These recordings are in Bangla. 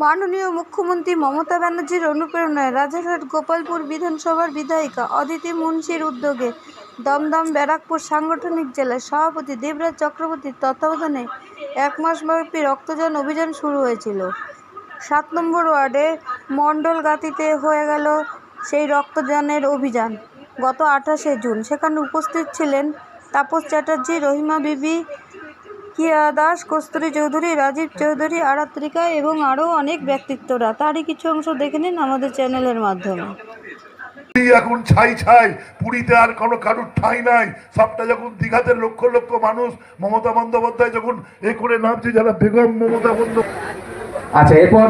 মাননীয় মুখ্যমন্ত্রী মমতা ব্যানার্জির অনুপ্রেরণায় রাজারহাট গোপালপুর বিধানসভার বিধায়িকা অদিতি মুন্সির উদ্যোগে দমদম ব্যারাকপুর সাংগঠনিক জেলার সভাপতি দেবরাজ চক্রবর্তীর তত্ত্বাবধানে এক মাসব্যাপী রক্তদান অভিযান শুরু হয়েছিল। সাত নম্বর ওয়ার্ডে মণ্ডলগাতিতে হয়ে গেল সেই রক্তদানের অভিযান। গত আঠাশে জুন সেখানে উপস্থিত ছিলেন তাপস চ্যাটার্জি, রহিমা বিবি কিয়া দাস কস্তুরী চৌধুরী রাজীব চৌধুরী আরাত্রিকা এবং আরও অনেক ব্যক্তিত্বরা। তারই কিছু অংশ দেখে নিন আমাদের চ্যানেলের মাধ্যমে। এখন ছাই ছাই পুরীতে আর কোনো কারুর ঠাঁই নাই। সবটা যখন দীঘাতে লক্ষ লক্ষ মানুষ মমতা বন্দ্যোপাধ্যায় যখন এ করে নামছে যারা বেগম মমতা বন্দ্যোপাধ্যায়। আচ্ছা এরপর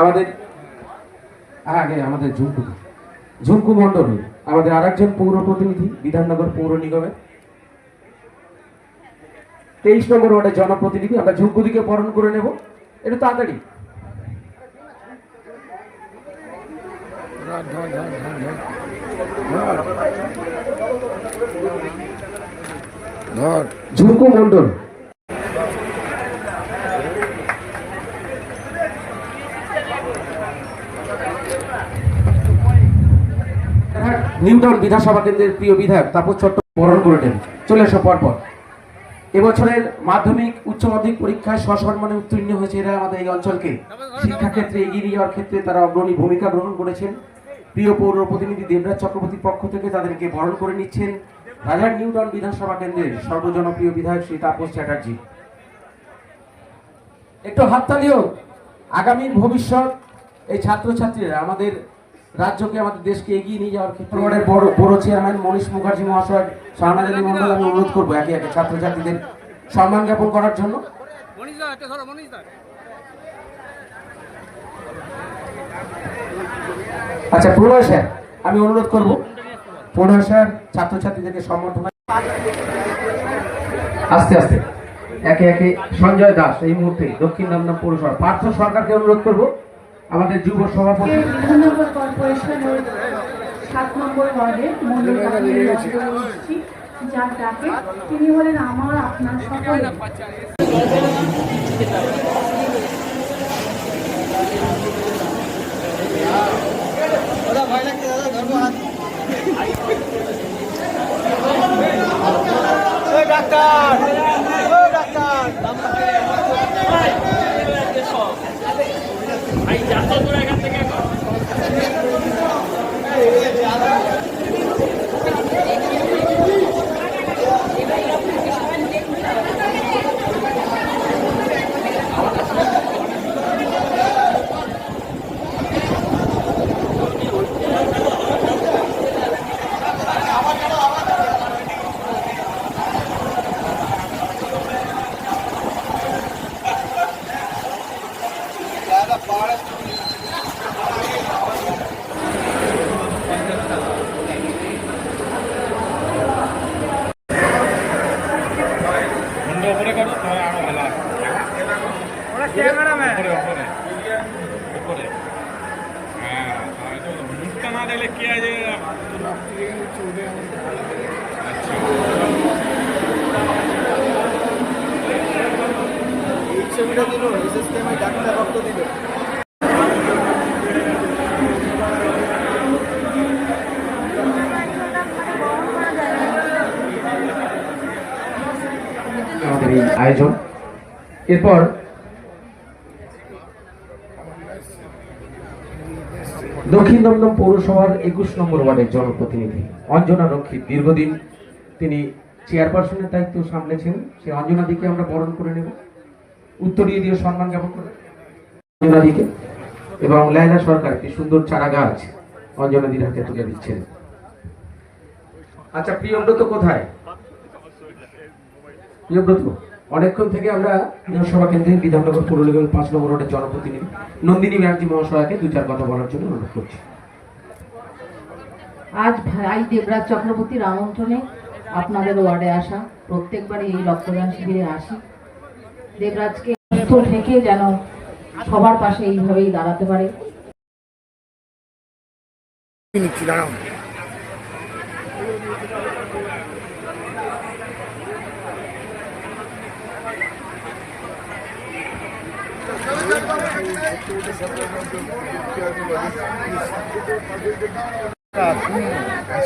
আমাদের হ্যাঁ, আগে আমাদের ঝুমকু। ঝুমকু মণ্ডল আমাদের আরেকজন পৌর প্রতিনিধি বিধাননগর পৌর নিগমের। তেইশ নম্বর ওয়ার্ডের জনপ্রতিনিধি আমরা ঝুমকুদিকে বরণ করে নেব। এটা তাড়াতাড়ি। ঝুমকু মণ্ডল। নিউটাউন বিধানসভা কেন্দ্রের প্রিয় বিধায়ক তাপস চট্ট বরণ করে নেন। চলে এসো পরপর। এবছরের মাধ্যমিক, উচ্চ মাধ্যমিক পরীক্ষায় সসম্মানে উত্তীর্ণ হয়েছে এরা আমাদের এই অঞ্চলকে। শিক্ষাক্ষেত্রে এগিয়ে নিয়ে যাওয়ার ক্ষেত্রে তারা অগ্রণী ভূমিকা গ্রহণ করেছেন। প্রিয় পৌর প্রতিনিধি দেবরাজ চক্রবর্তীর পক্ষ থেকে তাদেরকে বরণ করে নিচ্ছেন রাজার নিউটন বিধানসভা কেন্দ্রের সর্বজনপ্রিয় বিধায়ক শ্রী তাপস চ্যাটার্জি। একটু হাততালি হোক আগামীর ভবিষ্যৎ এই ছাত্রছাত্রীরা, আমাদের রাজ্যকে আমাদের দেশকে এগিয়ে নিয়ে যাওয়ার ক্ষেত্রে ওয়ার্ডের বড় বড় চেয়ারম্যান মনীষ মুখার্জি মহাশয় শাহনাজ আলী মন্ডল আমি অনুরোধ করব একে একে ছাত্রছাত্রীদের সম্মান জ্ঞাপন করার জন্য। আচ্ছা প্রণয় স্যার আমি অনুরোধ করব প্রণয় স্যার ছাত্রছাত্রীদেরকে সম্বর্ধনা আস্তে আস্তে। একে একে সঞ্জয় দাস এই মুহূর্তে দক্ষিণ দমদম পৌরসভা পার্থ সরকারকে অনুরোধ করব আমাদের যুব সভাপতি। কর্পোরেশনের সাত নম্বর ওয়ার্ডে যার ডাকে। তিনি হলেন আমার আপনার সকলে মুন্ডে মুখটা না দিলে কি আছে আমাদের এই আয়োজন। এরপর দক্ষিণ দমদম পৌরসভার একুশ নম্বর ওয়ার্ডের জনপ্রতিনিধি অঞ্জনা রক্ষী দীর্ঘদিন তিনি চেয়ারপারসনের দায়িত্ব সামলেছেন। সেই অঞ্জনা দিকে আমরা বরণ করে নেব। উত্তরীয় দিয়ে সম্মান জ্ঞাপন করে অঞ্জনা দিকে। এবং লায়লা সরকার একটি সুন্দর চারা গাছ অঞ্জনা দির হাতে তুলে দিচ্ছেন। আচ্ছা প্রিয়ব্রত কোথায়? প্রিয়ব্রত? অনেকক্ষণ থেকে আমরা বিধানসভা কেন্দ্রের বিধাননগর পৌর নিগমের পাঁচ নম্বর ওয়ার্ডের জনপ্রতিনিধি নন্দিনী ব্যানার্জি মহাশয়কে দু চার কথা বলার জন্য অনুরোধ করছি। আজ ভাই দেবরাজ চক্রবর্তীর আমন্ত্রণে আপনাদের ওয়ার্ডে আসা। প্রত্যেকবারই এই রক্তদান শিবিরে আসি। দেবরাজকে সুস্থ থেকে যেন সবার পাশে এইভাবেই দাঁড়াতে পারে। Thank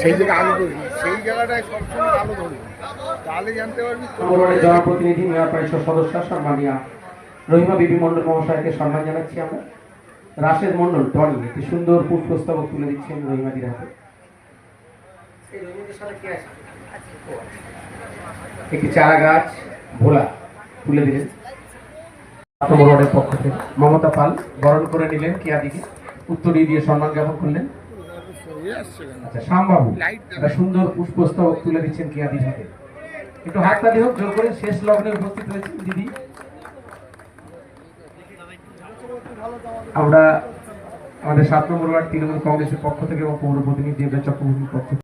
সেই জায়গা আলো ধরবি সেই জায়গাটায় সবসময় আলো ধরবি তাহলে জানতে পারবি জনপ্রতিনিধি মেয়র পরিষদ সদস্য সম্মানিয়া রহিমা বিবি মন্ডল মহাশয়কে সম্মান জানাচ্ছি আমরা। রাশেদ মন্ডল টনি একটি সুন্দর পুষ্পস্তবক তুলে দিচ্ছেন রহিমাদির হাতে। একটি চারা গাছ ভোলা তুলে দিলেন। আত্মবরণের পক্ষ থেকে মমতা পাল বরণ করে নিলেন কিয়াদিকে উত্তরী দিয়ে সম্মান জ্ঞাপন করলেন। আচ্ছা শ্যামবাবু একটা সুন্দর পুষ্পস্তবক তুলে দিচ্ছেন কিয়াদির হাতে একটু হাততালি হোক জোর করে শেষ লগ্নে উপস্থিত হয়েছেন দিদি। আমরা আমাদের সাত নম্বর ওয়ার্ড তৃণমূল কংগ্রেসের পক্ষ থেকে এবং পৌর প্রতিনিধি দেবরাজ চক্রবর্তীর পক্ষ থেকে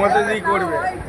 মমতা দিয়ে করবে।